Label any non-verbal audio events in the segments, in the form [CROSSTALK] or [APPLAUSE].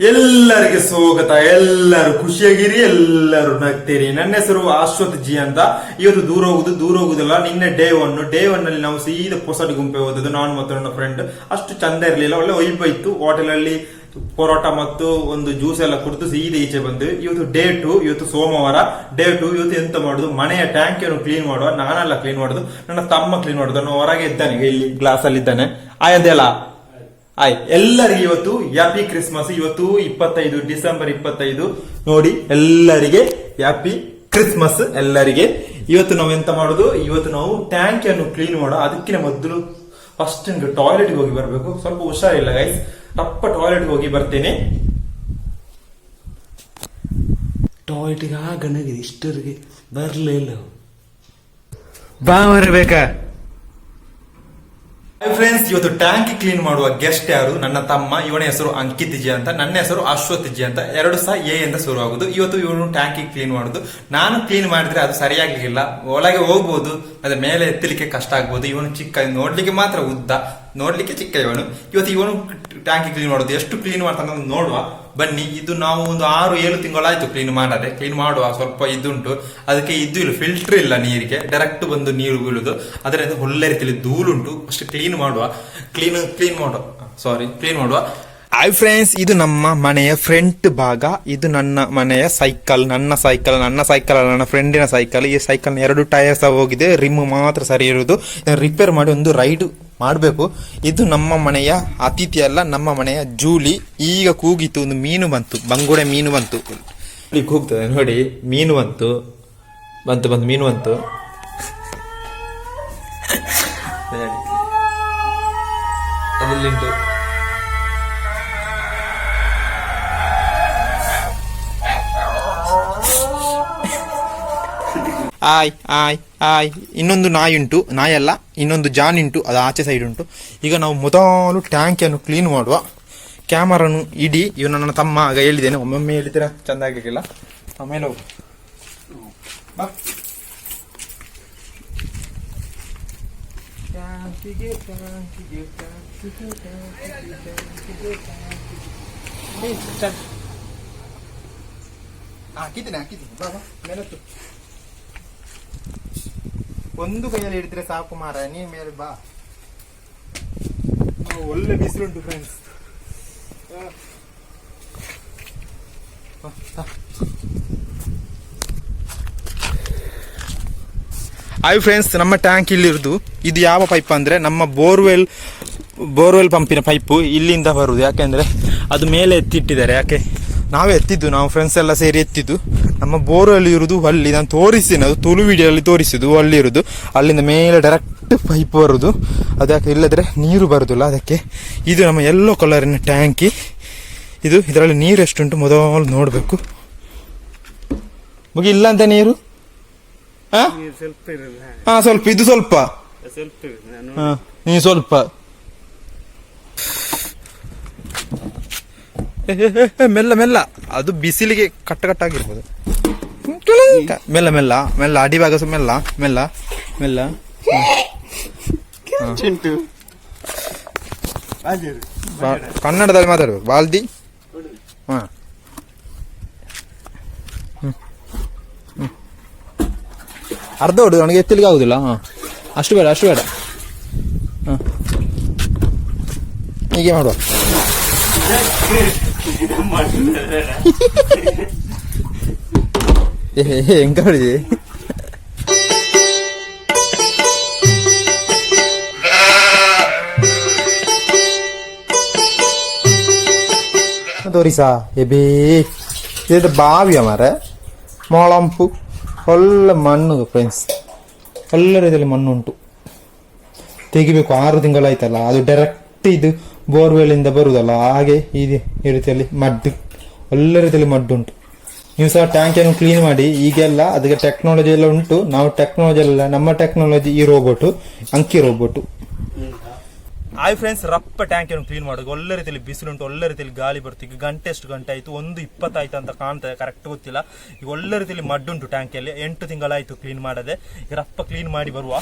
ಎಲ್ಲರಿಗೆ ಸ್ವಾಗತ, ಎಲ್ಲರೂ ಖುಷಿಯಾಗಿರಿ, ಎಲ್ಲರೂ ನಗ್ತೀರಿ. ನನ್ನ ಹೆಸರು ಅಶ್ವಥ್ ಜಿ ಅಂತ. ಇವತ್ತು ದೂರ ಹೋಗುದು, ದೂರ ಹೋಗುದಿಲ್ಲ. ನಿನ್ನೆ ಡೇ ಒನ್ ಡೇ ಒನ್ ಅಲ್ಲಿ ನಾವು ಸೀದಾ ಪೊಸಡಿ ಗುಂಪೆ ಹೋದದ್ದು. ನಾನು ಮತ್ತು ನನ್ನ ಫ್ರೆಂಡ್ ಅಷ್ಟು ಚಂದ ಇರಲಿಲ್ಲ. ಒಳ್ಳೆ ವೈಬ್ ಇತ್ತು. ಹೋಟೆಲ್ ಅಲ್ಲಿ ಪರೋಟ ಮತ್ತು ಒಂದು ಜ್ಯೂಸ್ ಎಲ್ಲ ಕುಡಿದು ಸೀದಾ ಈಚೆ ಬಂದ್ವಿ. ಇವತ್ತು ಡೇ ಟು ಇವತ್ತು ಸೋಮವಾರ. ಡೇ ಟು ಇವತ್ತು ಎಂತ ಮಾಡುದು? ಮನೆಯ ಟ್ಯಾಂಕ್ ಅನ್ನು ಕ್ಲೀನ್ ಮಾಡುವ. ನಾನೆಲ್ಲ ಕ್ಲೀನ್ ಮಾಡುದು. ನನ್ನ ತಮ್ಮ ಕ್ಲೀನ್ ಮಾಡುದು. ನಾನು ಹೊರಗೆ ಇದ್ದಾನೆ. ಇಲ್ಲಿ ಗ್ಲಾಸ್ ಅಲ್ಲಿ ಇದ್ದಾನೆ. ಆಯದೆಲ್ಲ. ಆಯ್ ಎಲ್ಲರಿಗೆ ಇವತ್ತು ಹ್ಯಾಪಿ ಕ್ರಿಸ್ಮಸ್ ಇವತ್ತು ಇಪ್ಪತ್ತೈದು ಡಿಸೆಂಬರ್ ಇಪ್ಪತ್ತೈದು. ನೋಡಿ, ಎಲ್ಲರಿಗೆ ಹ್ಯಾಪಿ ಕ್ರಿಸ್ಮಸ್ ಎಲ್ಲರಿಗೆ. ಇವತ್ತು ನಾವು ಎಂತ ಮಾಡೋದು? ಇವತ್ತು ನಾವು ಟ್ಯಾಂಕ್ ಅನ್ನು ಕ್ಲೀನ್ ಮಾಡೋ ಅದಕ್ಕಿಂತ ಮೊದಲು ಫಸ್ಟ್ ಟಾಯ್ಲೆಟ್ ಹೋಗಿ ಬರಬೇಕು. ಸ್ವಲ್ಪ ಹುಷಾರಿಲ್ಲ ಗೈಸ್ ತಪ್ಪ ಟಾಯ್ಲೆಟ್ ಹೋಗಿ ಬರ್ತೇನೆ. ಟಾಯ್ಲೆಟ್ಗೆ ಆ ಗಣಗಿದೆ ಇಷ್ಟರಿಗೆ ಬರಲೇ ಇಲ್ಲ. ಬಾ ಮರಬೇಕಾ. ಫ್ರೆಂಡ್ಸ್ ಇವತ್ತು ಟ್ಯಾಂಕ್ ಕ್ಲೀನ್ ಮಾಡುವ ಗೆಸ್ಟ್ ಯಾರು? ನನ್ನ ತಮ್ಮ, ಇವನ ಹೆಸರು ಅಂಕಿತ್ ಜಿ ಅಂತ, ನನ್ನ ಹೆಸರು ಅಶ್ವಥ್ ಜಿ ಅಂತ, ಎರಡು ಸಹ ಎ ಅಂತ ಶುರು ಆಗುದು ಇವತ್ತು ಇವನು ಟ್ಯಾಂಕಿ ಕ್ಲೀನ್ ಮಾಡುದು ನಾನು ಕ್ಲೀನ್ ಮಾಡಿದ್ರೆ ಅದು ಸರಿಯಾಗ್ಲಿಲ್ಲ. ಒಳಗೆ ಹೋಗ್ಬೋದು ಅದ್ರ ಮೇಲೆ ಎತ್ತಲಿಕ್ಕೆ ಕಷ್ಟ ಆಗ್ಬೋದು. ಇವನು ಚಿಕ್ಕ, ನೋಡ್ಲಿಕ್ಕೆ ಮಾತ್ರ ಉದ್ದ. ನೋಡ್ಲಿಕ್ಕೆ ಚಿಕ್ಕ ಇವನು. ಇವತ್ತು ಇವನು ಟ್ಯಾಂಕಿ ಕ್ಲೀನ್ ಮಾಡೋದು ಎಷ್ಟು ಕ್ಲೀನ್ ಮಾಡ್ತಾನೆ ನೋಡುವ. ಬನ್ನಿ, ಇದು ನಾವು ಒಂದು ಆರು, ಏಳು ತಿಂಗಳಾಯ್ತು ಕ್ಲೀನ್ ಮಾಡದೆ. ಕ್ಲೀನ್ ಮಾಡುವ ಸ್ವಲ್ಪ ಇದುಂಟು. ಅದಕ್ಕೆ ಇದು ಇಲ್ಲ ಫಿಲ್ಟರ್ ಇಲ್ಲ ನೀರಿಗೆ. ಡೈರೆಕ್ಟ್ ಬಂದು ನೀರು ಬೀಳುದು. ಅದರಿಂದ ಒಳ್ಳೆ ರೀತಿಯಲ್ಲಿ ಧೂಳುಂಟು. ಅಷ್ಟು ಕ್ಲೀನ್ ಮಾಡುವ. ಕ್ಲೀನ್ ಕ್ಲೀನ್ ಮಾಡುವ. ಸಾರಿ ಕ್ಲೀನ್ ಮಾಡುವ. ಐ ಫ್ರೆಂಡ್ಸ್ ಇದು ನಮ್ಮ ಮನೆಯ ಫ್ರಂಟ್ ಭಾಗ. ಇದು ನನ್ನ ಮನೆಯ ಸೈಕಲ್ ನನ್ನ ಸೈಕಲ್ ನನ್ನ ಸೈಕಲ್ ನನ್ನ ಫ್ರೆಂಡಿನ ಸೈಕಲ್ ಈ ಸೈಕಲ್ ಎರಡು ಟೈರ್ಸ್ ಹೋಗಿದೆ. ರಿಮ್ ಮಾತ್ರ ಸರಿ ಇರುವುದು. ರಿಪೇರ್ ಮಾಡಿ ಒಂದು ರೈಡ್ ಮಾಡಬೇಕು. ಇದು ನಮ್ಮ ಮನೆಯ ಅತಿಥಿ ಅಲ್ಲ, ನಮ್ಮ ಮನೆಯ ಜೂಲಿ. ಈಗ ಕೂಗಿತು ಒಂದು ಮೀನು ಬಂತು. ಬಂಗುಡೆ ಮೀನು ಬಂತು. ಕೂಗ್ತದೆ, ನೋಡಿ. ಮೀನು ಬಂತು. ಬಂತು ಬಂತು, ಮೀನು ಬಂತು. ಅದಿಲ್ಲುಂಟು ಆಯ್ ಆಯ್ ಆಯ್. ಇನ್ನೊಂದು ನಾಯಿ ಉಂಟು ನಾಯಿ ಅಲ್ಲ ಇನ್ನೊಂದು ಜಾನ್ ಉಂಟು ಅದು ಆಚೆ ಸೈಡ್ ಉಂಟು. ಈಗ ನಾವು ಮೊದಲು ಟ್ಯಾಂಕಿಯನ್ನು ಕ್ಲೀನ್ ಮಾಡುವ. ಕ್ಯಾಮರನ್ನು ಇಡಿ ಇವ್ ನನ್ನ ತಮ್ಮ ಆಗ ಹೇಳಿದ್ದೇನೆ. ಒಮ್ಮೊಮ್ಮೆ ಹೇಳಿದ್ದೀರಾ? ಚೆಂದಾಗಿಲ್ಲ ಆಮೇಲೆ ಹೋಗು. ಬಾ. ಟ್ಯಾಂಕಿಗೆ ಟ್ಯಾಂಕಿಗೆ ಟ್ಯಾಂಕಿಗೆ ಟ್ಯಾಂಕಿಗೆ ಟ್ಯಾಂಕಿಗೆ ಟ್ಯಾಂಕಿಗೆ ಏ, ಚಲ್. ಹಾಕಿದ್ದೀನಿ ಹಾಕಿದ್ದೀನಿ. ಬಾ ಬಾ. ಮೇಲತ್ತು ಒಂದು ಕೈಯಲ್ಲಿ ಹಿಡಿದ್ರೆ ಸಾಕು ಮಾರ ನೀ ಮೇಲೆ ಬಾ. ಒಳ್ಳೆ ಬಿಸಿಲುಂಟು ಫ್ರೆಂಡ್ಸ್ ಹಾಯ್ ಫ್ರೆಂಡ್ಸ್ ನಮ್ಮ ಟ್ಯಾಂಕ್ ಇಲ್ಲಿರುದು. ಇದು ಯಾವ ಪೈಪ್ ಅಂದ್ರೆ ನಮ್ಮ ಬೋರ್ವೆಲ್ ಬೋರ್ವೆಲ್ ಪಂಪಿನ ಪೈಪು ಇಲ್ಲಿಂದ ಬರುದು. ಯಾಕೆಂದ್ರೆ ಅದು ಮೇಲೆ ಎತ್ತಿಟ್ಟಿದ್ದಾರೆ. ಯಾಕೆ? ನಾವೇ ಎತ್ತಿದ್ದು ನಾವು ಫ್ರೆಂಡ್ಸ್ ಎಲ್ಲ ಸೇರಿ ಎತ್ತಿದ್ದು. ನಮ್ಮ ಬೋರಲ್ಲಿ ಇರುವುದು ಅಲ್ಲಿ ನಾನು ತೋರಿಸಿನ ಅದು ತುಳು ವಿಡಿಯೋಲ್ಲಿ ತೋರಿಸಿದ್ದು ಅಲ್ಲಿ ಇರುವುದು ಅಲ್ಲಿಂದ ಮೇಲೆ ಡೈರೆಕ್ಟ್ ಪೈಪ್ ಬರುದು. ಅದಕ್ಕೆ ಇಲ್ಲದ್ರೆ ನೀರು ಬರುದಿಲ್ಲ ಅದಕ್ಕೆ. ಇದು ನಮ್ಮ ಎಲ್ಲೋ ಕಲರಿನ ಟ್ಯಾಂಕಿ ಇದು ಇದರಲ್ಲಿ ನೀರು ಎಷ್ಟುಂಟು ಮೊದಲು ನೋಡಬೇಕು. ಮುಗಿ ಇಲ್ಲ ಅಂತ ನೀರು? ಹಾ. ಸ್ವಲ್ಪ. ಇದು ಸ್ವಲ್ಪ. ಸ್ವಲ್ಪ ಇರಲ್ಲ ನಾನು ನೀ ಸ್ವಲ್ಪ. [LAUGHS] ಮೆಲ್ಲ ಮೆಲ್ಲ. ಅದು ಬಿಸಿಲಿಗೆ ಕಟ್ಟ ಕಟ್ಟಾಗಿರ್ಬೋದು. ಮೆಲ್ಲ ಮೆಲ್ಲ ಮೆಲ್ಲ. ಅಡಿಭಾಗ ಸಹ ಮೆಲ್ಲ ಮೆಲ್ಲ ಮೆಲ್ಲ. ಕನ್ನಡದಲ್ಲಿ ಮಾತಾಡ್ಬೇಕು. ಬಾಲ್ದಿ? ಹಾ. ಅರ್ಧ ಹೊಡು ನನಗೆ ಎತ್ತಲಿಕ್ಕೆ ಆಗುದಿಲ್ಲ. ಹಾ. ಅಷ್ಟು ಬೇಡ ಅಷ್ಟು ಬೇಡ. ಹಾ. ಹೀಗೆ ಮಾಡುವ. ಹೆಂಗ ತೋರಿಸಾ ಎಬೇ ಇದು ಬಾವಿಯ ಮಾರೆ ಮೊಳಂಪು ಒಳ್ಳೆ ಮಣ್ಣು ಫ್ರೆಂಡ್ಸ್ ಎಲ್ಲ ರೀತಿಯಲ್ಲಿ ಮಣ್ಣು ಉಂಟು ತೆಗಿಬೇಕು ಆರು ತಿಂಗಳಾಯ್ತಲ್ಲ ಅದು ಡೈರೆಕ್ಟ್ ಇದು ಬೋರ್ವೆಲ್ ಬರುವುದಲ್ಲ, ಹಾಗೆ ಈ ಈ ರೀತಿಯಲ್ಲಿ ಮಡ್ಡು. ಒಳ್ಳೆ ರೀತಿಯಲ್ಲಿ ಮಡ್ಡು ಉಂಟು ನೀವು ಸಹ ಟ್ಯಾಂಕ್ ಅನ್ನು ಕ್ಲೀನ್ ಮಾಡಿ, ಈಗೆಲ್ಲ ಅದಕ್ಕೆ ಟೆಕ್ನಾಲಜಿ ಎಲ್ಲ ಉಂಟು. ನಾವು ಟೆಕ್ನಾಲಜಿ ಎಲ್ಲ ನಮ್ಮ ಟೆಕ್ನಾಲಜಿ ಈ ರೋಬೋಟು ಅಂಕಿ ರೋಬೋಟು ಆಯ್ ಫ್ರೆಂಡ್ಸ್ ರಪ್ಪ ಟ್ಯಾಂಕ್ ಅನ್ನು ಕ್ಲೀನ್ ಮಾಡೋದು ಒಳ್ಳೆ ರೀತಿಯಲ್ಲಿ ಬಿಸಿಲುಂಟು, ಒಳ್ಳೆ ರೀತಿಯಲ್ಲಿ ಗಾಳಿ ಬರ್ತೀವಿ ಗಂಟೆ ಎಷ್ಟು ಗಂಟೆ ಆಯ್ತು, ಒಂದು ಇಪ್ಪತ್ತಾಯ್ತು ಅಂತ ಕಾಣ್ತದೆ ಕರೆಕ್ಟ್ ಗೊತ್ತಿಲ್ಲ. ಈಗ ಒಳ್ಳೆ ರೀತಿಯಲ್ಲಿ ಮಡ್ಡುಂಟು ಟ್ಯಾಂಕಲ್ಲಿ ಎಂಟು ತಿಂಗಳಾಯಿತು ಕ್ಲೀನ್ ಮಾಡದೆ. ಈಗ ರಪ್ಪ ಕ್ಲೀನ್ ಮಾಡಿ ಬರುವ.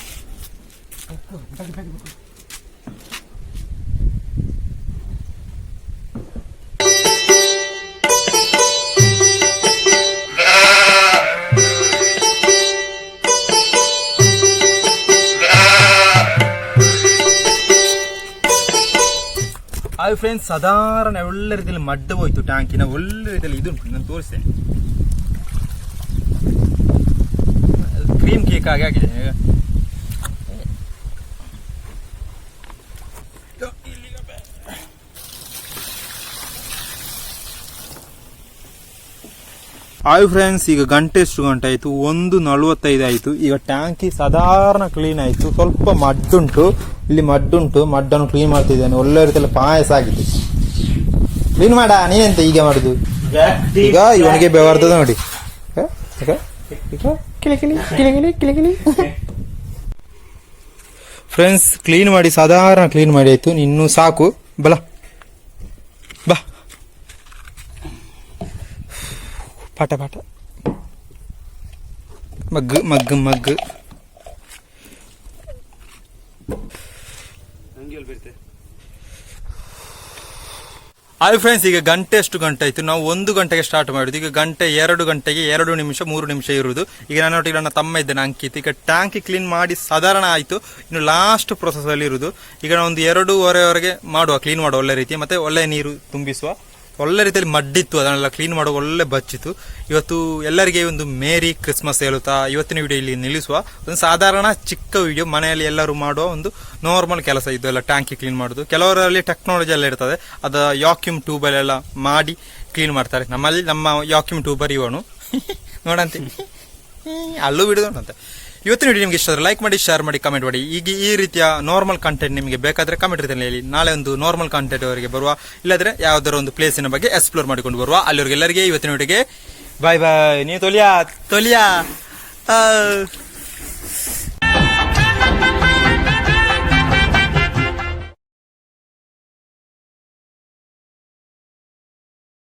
ಹಾಯ್ ಫ್ರೆಂಡ್ಸ್ ಸಾಧಾರಣ ಒಳ್ಳೆ ರೀತಿಯಲ್ಲಿ ಮಡ್ಡ ಹೋಯ್ತು ಟ್ಯಾಂಕಿನ ಒಳ್ಳೆ ರೀತಿಯಲ್ಲಿ ಇದು ಉಂಟು, ನಾನು ತೋರಿಸ್ತೇನೆ. ಕ್ರೀಮ್ ಕೇಕ್ ಆಗಿ ಆಗಿದೆ ಹಾಯ್ ಫ್ರೆಂಡ್ಸ್, ಈಗ ಗಂಟೆ ಎಷ್ಟು ಗಂಟೆ ಆಯಿತು? ಒಂದು ನಲವತ್ತೈದು ಆಯಿತು. ಈಗ ಟ್ಯಾಂಕಿ ಸಾಧಾರಣ ಕ್ಲೀನ್ ಆಯಿತು. ಸ್ವಲ್ಪ ಮಡ್ಡುಂಟು. ಇಲ್ಲಿ ಮಡ್ಡುಂಟು. ಮಡ್ಡನ್ನು ಕ್ಲೀನ್ ಮಾಡ್ತಿದ್ದೇನೆ. ಒಳ್ಳೆ ರೀತಿಯಲ್ಲಿ ಪಾಯಸ ಆಗಿದೆ. ಕ್ಲೀನ್ ಮಾಡ. ನೀನೆಂತ ಈಗ ಮಾಡುದು? ಈಗ ಇವನಿಗೆ ಬೆವರ್ತದ ನೋಡಿ. ಫ್ರೆಂಡ್ಸ್ ಕ್ಲೀನ್ ಮಾಡಿ, ಸಾಧಾರಣ ಕ್ಲೀನ್ ಮಾಡಿ ಆಯ್ತು. ಇನ್ನು ಸಾಕು. ಬಲ. ಪಾಟ ಪಾಠ. ಮಗ್ಗು ಮಗ್ಗು ಮಗ್ಗು. ಹಾಯ್ ಫ್ರೆಂಡ್ಸ್ ಈಗ ಗಂಟೆ ಎಷ್ಟು ಗಂಟೆ ಆಯ್ತು. ನಾವು ಒಂದು ಗಂಟೆಗೆ ಸ್ಟಾರ್ಟ್ ಮಾಡಿದ್ದು ಈಗ ಗಂಟೆ ಎರಡು ಗಂಟೆಗೆ ಎರಡು ನಿಮಿಷ, ಮೂರು ನಿಮಿಷ ಇರುವುದು. ಈಗ ನನ್ನೊಟ್ಟಿಗೆ ನನ್ನ ತಮ್ಮ ಇದ್ದೇನೆ, ಅಂಕಿತ್. ಈಗ ಟ್ಯಾಂಕ್ ಕ್ಲೀನ್ ಮಾಡಿ ಸಾಧಾರಣ ಆಯಿತು. ಇನ್ನು ಲಾಸ್ಟ್ ಪ್ರೊಸೆಸಲ್ಲಿ ಇರುವುದು. ಈಗ ಒಂದು ಎರಡೂವರೆವರೆಗೆ ಮಾಡುವ ಕ್ಲೀನ್ ಮಾಡುವ ಒಳ್ಳೆ ರೀತಿ. ಮತ್ತೆ ಒಳ್ಳೆ ನೀರು ತುಂಬಿಸುವ. ಒಳ್ಳೆ ರೀತಿಯಲ್ಲಿ ಮಡ್ಡಿತ್ತು ಅದನ್ನೆಲ್ಲ ಕ್ಲೀನ್ ಮಾಡೋ ಒಳ್ಳೆ ಬಚ್ಚಿತ್ತು. ಇವತ್ತು ಎಲ್ಲರಿಗೆ ಒಂದು ಮೇರಿ ಕ್ರಿಸ್ಮಸ್ ಹೇಳುತ್ತಾ ಇವತ್ತಿನ ವಿಡಿಯೋ ಇಲ್ಲಿ ನಿಲ್ಲಿಸುವ ಒಂದು ಸಾಧಾರಣ ಚಿಕ್ಕ ವಿಡಿಯೋ ಮನೆಯಲ್ಲಿ ಎಲ್ಲರೂ ಮಾಡುವ ಒಂದು ನಾರ್ಮಲ್ ಕೆಲಸ ಇದು ಎಲ್ಲ ಟ್ಯಾಂಕಿ ಕ್ಲೀನ್ ಮಾಡೋದು. ಕೆಲವರಲ್ಲಿ ಟೆಕ್ನಾಲಜಿ ಎಲ್ಲ ಇರ್ತದೆ. ಅದು ಯಾಕ್ಯೂಮ್ ಟ್ಯೂಬಲ್ಲೆಲ್ಲ ಮಾಡಿ ಕ್ಲೀನ್ ಮಾಡ್ತಾರೆ. ನಮ್ಮಲ್ಲಿ ನಮ್ಮ ಯಾಕ್ಯೂಮ್ ಟ್ಯೂಬರ್ ಇವನು. [LAUGHS] ನೋಡಂತೆ. [LAUGHS] ಅಲ್ಲೂ ಬಿಡುದಂತೆ ಇವತ್ತಿನ ವಿಡಿಯೋ ನಿಮಗೆ ಇಷ್ಟ ಲೈಕ್ ಮಾಡಿ ಶೇರ್ ಮಾಡಿ ಕಮೆಂಟ್ ಮಾಡಿ. ಈಗ ಈ ರೀತಿಯ ನಾರ್ಮಲ್ ಕಂಟೆಂಟ್ ನಿಮಗೆ ಬೇಕಾದ್ರೆ ಕಮೆಂಟ್ ರೀತಿಯಲ್ಲಿ ಹೇಳಿ. ನಾಳೆ ಒಂದು ನಾರ್ಮಲ್ ಕಂಟೆಂಟ್ ಅವರಿಗೆ ಬರುವ, ಇಲ್ಲದ್ರೆ ಯಾವ್ದಾರ ಒಂದು ಪ್ಲೇಸಿನ ಬಗ್ಗೆ ಎಕ್ಸ್ಪ್ಲೋರ್ ಮಾಡಿಕೊಂಡು ಬರುವ. ಅಲ್ಲಿವರೆಗೆಲ್ಲರಿಗೆ ಇವತ್ತಿನ ವಿಡಿಯೋಗೆ ಬಾಯ್ ಬಾಯ್ ನೀವು ತೊಲಿಯಾ? ತೊಲಿಯಾ.